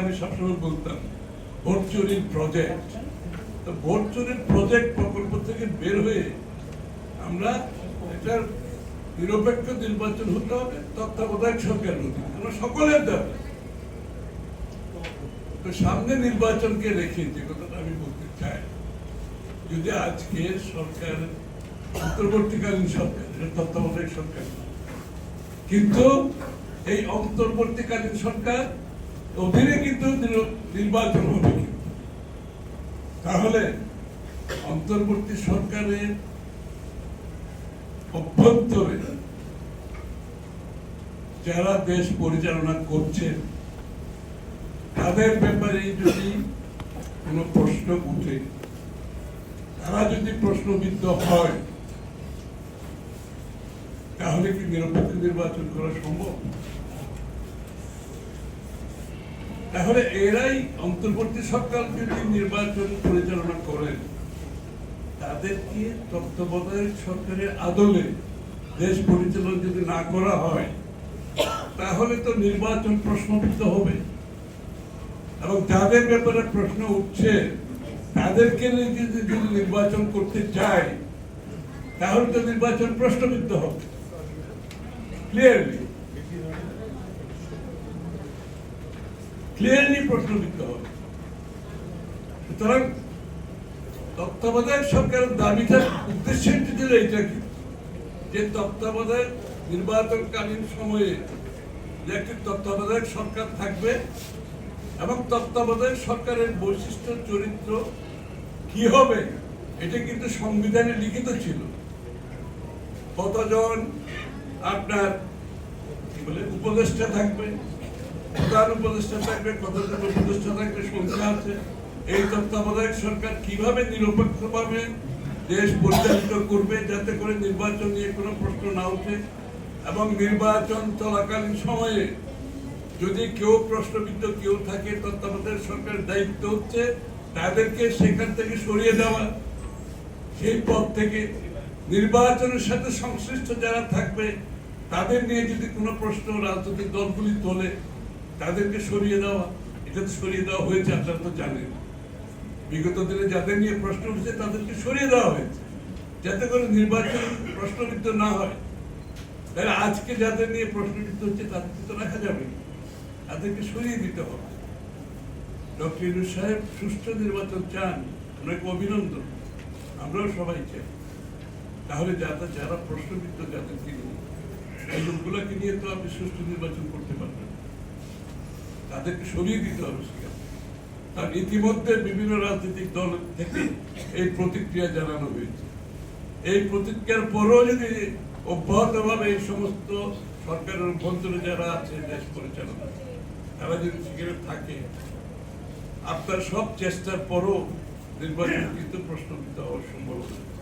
আমি সবসময় বলতাম, ভোট চুরির প্রজেক্ট তো ভোট চুরির প্রজেক্ট প্রকল্প থেকে বের হয়ে আমরা এটার নিরপেক্ষ নির্বাচন হতে হবে, তত্ত্বাবধায়ক সরকার আমরা সকলের দাবি। তো সামনে নির্বাচনকে রেখে যে কথাটা আমি বলতে চাই, যদি আজকে সরকার, অন্তর্বর্তীকালীন সরকার তত্ত্বাবধায়ক সরকার। কিন্তু এই অন্তর্বর্তীকালীন সরকার অধীনে কিন্তু নির্বাচন হবে তাহলে অন্তর্বর্তী সরকারের অভ্যন্তরে যারা দেশ পরিচালনা করছেন তাদের ব্যাপারে যদি কোনো প্রশ্ন উঠে, তারা যদি প্রশ্নবিদ্ধ হয়, তাহলে কি নিরপেক্ষ নির্বাচন করা সম্ভব? তাহলে এরাই অন্তর্বর্তী সরকার যদি নির্বাচন পরিচালনা করেন, তাদেরকে তত্ত্বাবধায়ক সরকারের আদলে দেশ পরিচালনা যদি না করা হয়, তাহলে তো নির্বাচন প্রশ্নবিদ্ধ হবে। এবং যাদের ব্যাপারে প্রশ্ন উঠছে, তাদেরকে যদি নির্বাচন করতে চায়, তাহলে তো নির্বাচন প্রশ্নবিদ্ধ হবে। ক্লিয়ারলি ক্লিয়ারলি প্রশ্নবিদ্ধ হবে। সুতরাং তত্ত্বাবধায়ক সরকারের দাবিটার উদ্দেশ্যটি ছিল এটা কি? যে তত্ত্বাবধায়ক নির্বাচনকালীন সময়ে যে একটি তত্ত্বাবধায়ক সরকার থাকবে এবং তত্ত্বাবধায়ক সরকারের বৈশিষ্ট্য, চরিত্র কি হবে, এটা কিন্তু সংবিধানে লিখিত ছিল। কতজন আপনার কি বলে, উপদেষ্টা থাকবে প্রধান উপদেষ্টা থাকবে, কতজন উপদেষ্টা থাকবে, সংখ্যা আছে। এই তত্ত্বাবধায়ক সরকার কীভাবে নিরপেক্ষভাবে দেশ পরিচালিত করবে যাতে করে নির্বাচন নিয়ে কোনো প্রশ্ন না এবং নির্বাচন চলাকালীন সময়ে যদি কেউ প্রশ্নবিদ্ধ কেউ থাকে তত্ত্বাবধায়ক সরকারের দায়িত্ব হচ্ছে তাদেরকে সেখান থেকে সরিয়ে দেওয়া। সেই পদ থেকে নির্বাচনের সাথে সংশ্লিষ্ট যারা থাকবে, তাদের নিয়ে যদি কোনো প্রশ্ন রাজনৈতিক দলগুলি তোলে তাদেরকে সরিয়ে দেওয়া, এটা তো সরিয়ে দেওয়া হয়েছে, আপনারা তো জানেন। বিগত দিনে যাদের নিয়ে প্রশ্ন উঠেছে, তাদেরকে সরিয়ে দেওয়া হয়েছে। যাতে করে নির্বাচন প্রশ্নবিদ্ধ না হয়। তাহলে আজকে যাদের নিয়ে প্রশ্নবিদ্ধ হচ্ছে, তাদেরকে তো রাখা যাবে। তাদেরকে সরিয়ে দিতে হবে। ডক্টর ইউনুস সাহেব সুষ্ঠু নির্বাচন চান। অনেক অভিনন্দন। আমরাও সবাই চাই। তাহলে যারা যারা প্রশ্নবিদ্ধ, যাদের নিয়ে এই লোকগুলোকে নিয়ে তো আপনি সুষ্ঠু নির্বাচন করতে পারবেন। তাদেরকে সরিয়ে দিতে হবে সেখান। কারণ ইতিমধ্যে বিভিন্ন রাজনৈতিক দল থেকে এই প্রতিক্রিয়া জানানো হয়েছে এই প্রতিক্রিয়ার পরেও যদি অব্যাহতভাবে এই সমস্ত সরকারের অভ্যন্তরে যারা আছে, দেশ পরিচালনা তারা যদি সেখানে থাকে, আপনার সব চেষ্টার পরও নির্বাচন কিন্তু প্রশ্নবিদ্ধ হওয়ার সম্ভাবনা